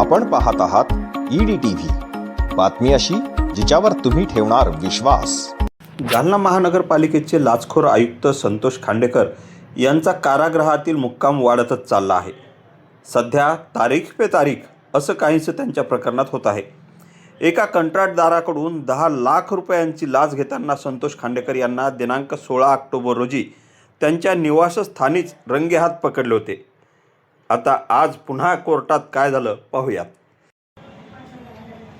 आपण पाहत आहात ईडी टीव्ही. बातमी अशी जिच्यावर तुम्ही ठेवणार विश्वास. जालना महानगरपालिकेचे लाचखोर आयुक्त संतोष खांडेकर यांचा कारागृहातील मुक्काम वाढतच चालला आहे. सध्या तारीख पे तारीख असं काहीसं त्यांच्या प्रकरणात होत आहे. एका कंत्राटदाराकडून दहा लाख रुपयांची लाच घेताना संतोष खांडेकर यांना दिनांक सोळा ऑक्टोबर रोजी त्यांच्या निवासस्थानीच रंगेहात पकडले होते. आता आज पुन्हा कोर्टात काय झालं पाहूयात.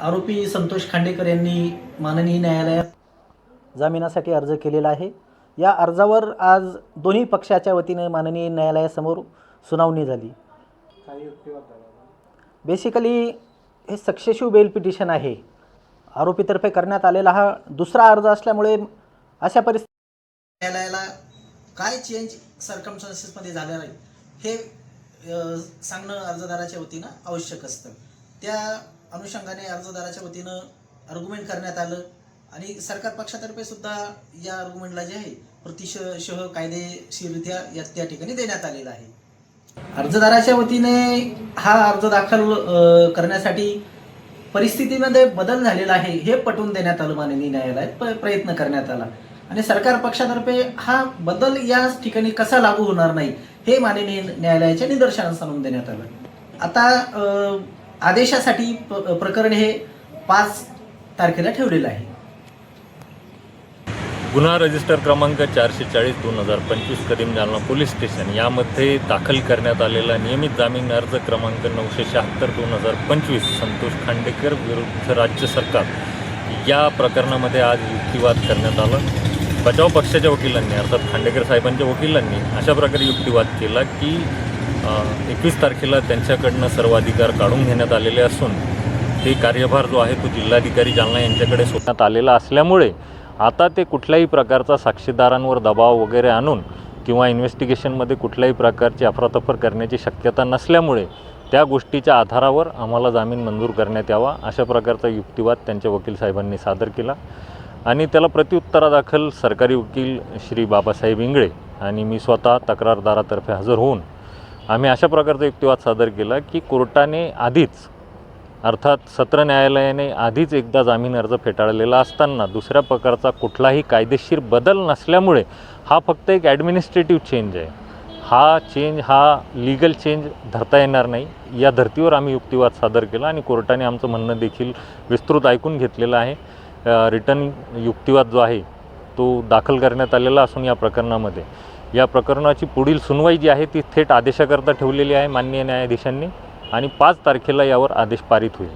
आरोपी संतोष खांडेकर यांनी माननीय न्यायालयात जामिनासाठी अर्ज केलेला आहे. या अर्जावर आज दोन्ही पक्षाच्या वतीने माननीय न्यायालयासमोर सुनावणी झाली. बेसिकली हे सक्सेसिव्ह बेल पिटिशन आहे. आरोपीतर्फे करण्यात आलेला हा दुसरा अर्ज असल्यामुळे अशा परिस्थितीत न्यायालयाला काय चेंज सर्कमस्टान्सेसमध्ये झालं आहे हे सांगणं अर्जदाराच्या वतीनं आवश्यक असतं. त्या अनुषंगाने अर्जदाराच्या वतीनं आर्ग्युमेंट करण्यात आलं आणि सरकार पक्षातर्फे सुद्धा या आर्ग्युमेंटला जे आहे प्रतिशह कायदेशीररित्या या त्या ठिकाणी देण्यात आलेला आहे. अर्जदाराच्या वतीने हा अर्ज दाखल करण्यासाठी परिस्थितीमध्ये बदल झालेला आहे हे पटवून देण्यात आलं माननीय न्यायालयात प- प्रयत्न करण्यात आला. आणि सरकार पक्षातर्फे हा बदल या ठिकाणी कसा लागू होणार नाही हे माननीय न्यायालयाच्या निदर्शनास आणून देण्यात आलं. आता आदेशासाठी प- प्रकरण हे पाच तारखेला ठेवलेलं आहे. गुन्हा रजिस्टर क्रमांक चारशे चाळीस दोन हजार पंचवीस कदीम जालना पोलीस स्टेशन यामध्ये दाखल करण्यात आलेला नियमित जामीन अर्ज क्रमांक नऊशे शहात्तर दोन हजार पंचवीस संतोष खांडेकर विरुद्ध राज्य सरकार. या प्रकरणामध्ये आज युक्तिवाद करण्यात आला. बचाव पक्षाच्या वकिलांनी अर्थात खांडेकर साहेबांच्या वकिलांनी अशा प्रकारे युक्तिवाद केला की एकवीस तारखेला त्यांच्याकडनं सर्व अधिकार काढून घेण्यात आलेले असून ते कार्यभार जो आहे तो जिल्हाधिकारी जालना यांच्याकडे सोडण्यात आलेला असल्यामुळे आता ते कुठल्याही प्रकारचा साक्षीदारांवर दबाव वगैरे आणून किंवा इन्व्हेस्टिगेशनमध्ये कुठल्याही प्रकारची अफरातफर करण्याची शक्यता नसल्यामुळे त्या गोष्टीच्या आधारावर आम्हाला जामीन मंजूर करण्यात यावा अशा प्रकारचा युक्तिवाद त्यांच्या वकील साहेबांनी सादर केला. आणि त्याला प्रत्युत्तरादाखल सरकारी वकील श्री बाबासाहेब इंगळे आणि मी स्वतः तक्रारदारातर्फे हजर होऊन आम्ही अशा प्रकारचा युक्तिवाद सादर केला की कोर्टाने आधीच अर्थात सत्र न्यायालयाने आधीच एकदा जामीन अर्ज फेटाळलेला असताना दुसऱ्या प्रकारचा कुठलाही कायदेशीर बदल नसल्यामुळे हा फक्त एक ॲडमिनिस्ट्रेटिव्ह चेंज आहे. हा चेंज हा लिगल चेंज धरता येणार नाही. या धर्तीवर आम्ही युक्तिवाद सादर केला आणि कोर्टाने आमचं म्हणणं देखील विस्तृत ऐकून घेतलेलं आहे. रिटर्न युक्तिवाद जो आहे तो दाखल करण्यात आलेला असून या प्रकरणामध्ये. या प्रकरणाची पुढील सुनवाई जी आहे ती थेट आदेशाकरता ठेवलेली आहे माननीय न्यायाधीशांनी आणि पाच तारखेला यावर आदेश पारित होईल.